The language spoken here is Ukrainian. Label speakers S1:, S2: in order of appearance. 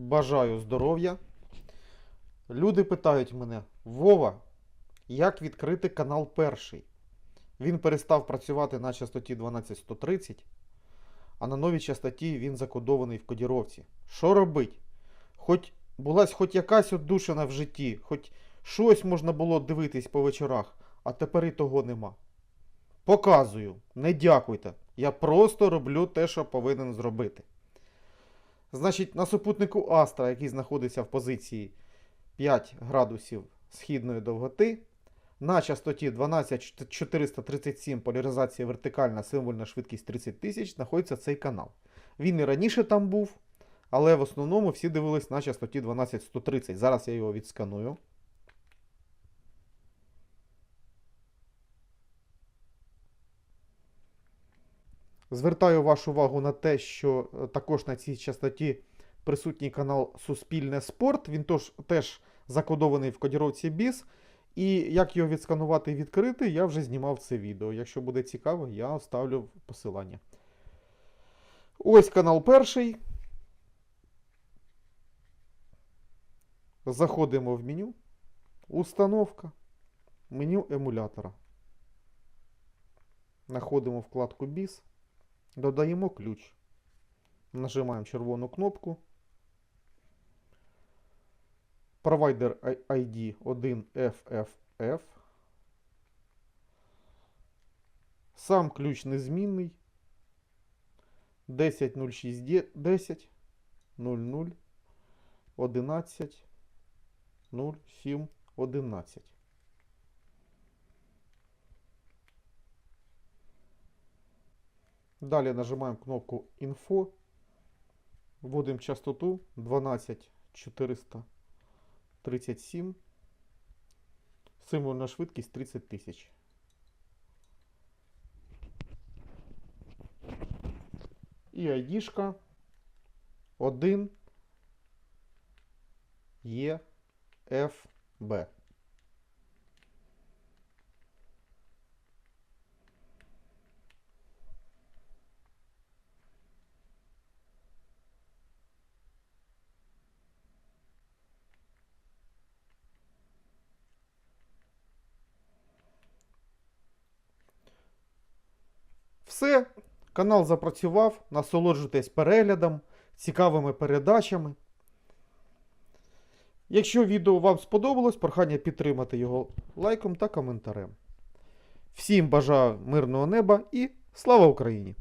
S1: Бажаю здоров'я. Люди питають мене: Вова, як відкрити канал перший? Він перестав працювати на частоті 12130, а на новій частоті він закодований в кодіровці. Що робить? Хоч була хоч якась отдушина в житті, хоч щось можна було дивитись по вечорах, а тепер і того нема. Показую, не дякуйте. Я просто роблю те, що повинен зробити. Значить, на супутнику Астра, який знаходиться в позиції 5 градусів східної довготи, на частоті 12437 поляризація вертикальна, символьна швидкість 30 тисяч, знаходиться цей канал. Він і раніше там був, але в основному всі дивились на частоті 12130. Зараз я його відсканую. Звертаю вашу увагу на те, що е, також на цій частоті присутній канал Суспільне Спорт. Він тож, теж закодований в кодіровці BIS. І як його відсканувати і відкрити, я вже знімав це відео. Якщо буде цікаво, я оставлю посилання. Ось канал перший. Заходимо в меню. Установка. Меню емулятора. Знаходимо вкладку BIS. Додаємо ключ. Нажимаємо червону кнопку. Провайдер ID 1FFF. Сам ключ незмінний. 10.06 10 00 11 07 11. Далі нажимаємо кнопку Info. Вводимо частоту 12437. Символьна швидкість 30 тисяч. І айдішка 1 Е Все, канал запрацював. Насолоджуйтесь переглядом, цікавими передачами. Якщо відео вам сподобалось, прохання підтримати його лайком та коментарем. Всім бажаю мирного неба і слава Україні!